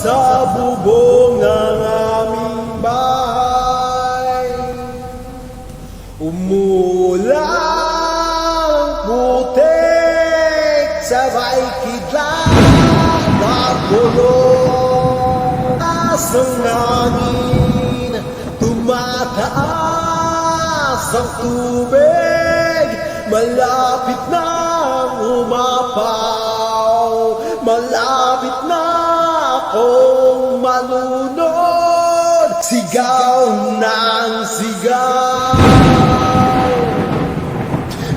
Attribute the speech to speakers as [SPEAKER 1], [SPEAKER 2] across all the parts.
[SPEAKER 1] bubong ng aming bahay Umulang putik Sabay kidlat na kulong Taas ng hangin Tumataas ang tubig Malapit na umapaw akong malunod Sigaw ng sigaw.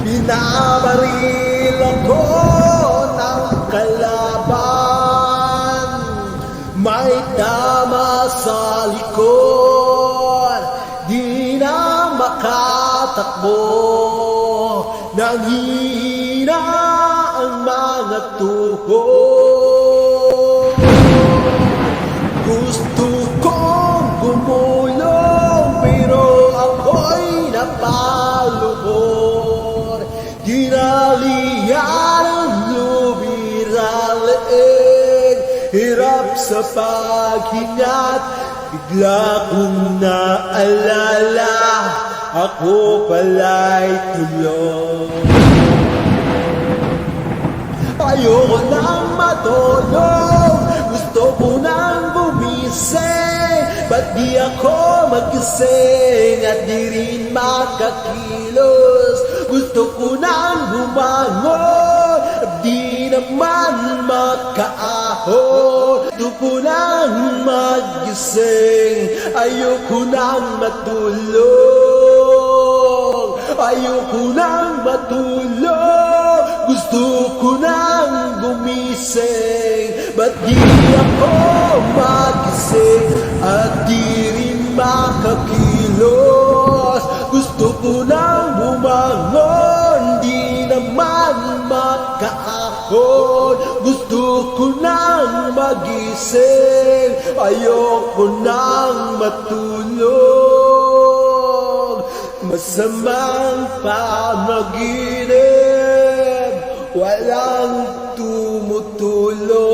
[SPEAKER 1] Binabaril ako ng kalaban. May tama sa likod. Di na makatakbo. Nanghihina ang mga tuhod ako'y napaluhod Ginalihan ang lubiraleeg Hirap sa paghingat Bigla kong naalala. Ako pala'y tulog Ayoko nang matulog Gusto ko nang bumising Ba't di ako magising At di rin makakilos? Gusto ko nang bumangon At di naman makaahon. Gusto ko nang magising Ayoko nang matulog. Ayoko nang matulog Gusto ko nang gumising. Ba't di ako magising At di rin makakilos. Gusto ko nang bumangon Di naman makaahon. Gusto ko nang magising Ayoko nang matulog. Masamang panaginip Walang tumutulong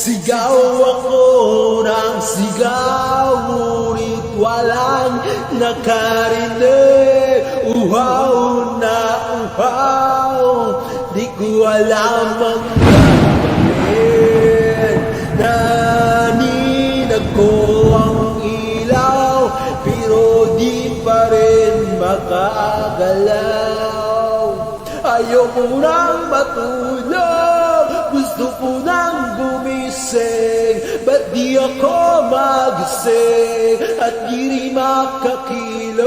[SPEAKER 1] Sigaw ako ng sigaw Ngunit walang nakarinig Uhaw na uhaw Di ko alam ang gagawin. Naninag ko ang ilaw Pero di pa rin makagalaw. Ayoko nang matulog ako magising At di rin makakilos.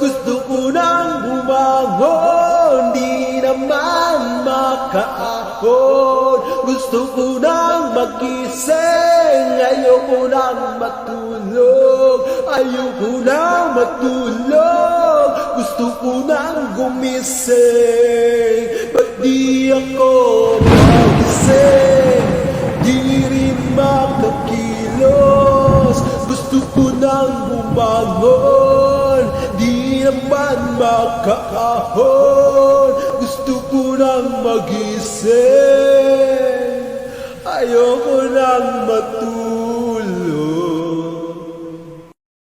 [SPEAKER 1] Gusto ko nang bumangon Di naman makaahon. Gusto ko nang magising Ayoko nang matulog. Ayoko nang matulog Gusto ko nang gumising. Ba't di ako bumangon Di naman makaahon Gusto ko nang magising. Ayoko nang matulog